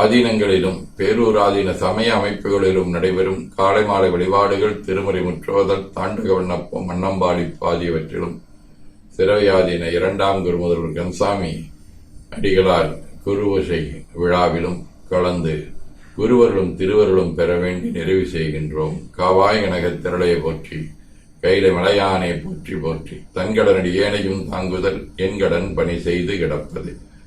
ஆதீனங்களிலும் பேரூராதீன சமய அமைப்புகளிலும் நடைபெறும் காலை மாலை வழிபாடுகள் திருமுறை முற்றுவதல் தாண்டக விண்ணப்பம் மன்னம்பாடிப்பு ஆகியவற்றிலும் சிறவையாதீன இரண்டாம் குருமுதல்வர் கன்சாமி அடிகளார் குருவசை விழாவிலும் கலந்து குருவர்களும் திருவருளும் பெற வேண்டி நிறைவு செய்கின்றோம். காவாய் கனக திரளையை போற்றி கையில மலையானை போற்றி போற்றி தன்கடனடி ஏனையும் தாங்குதல் என்கடன் பணி செய்து கிடப்பது.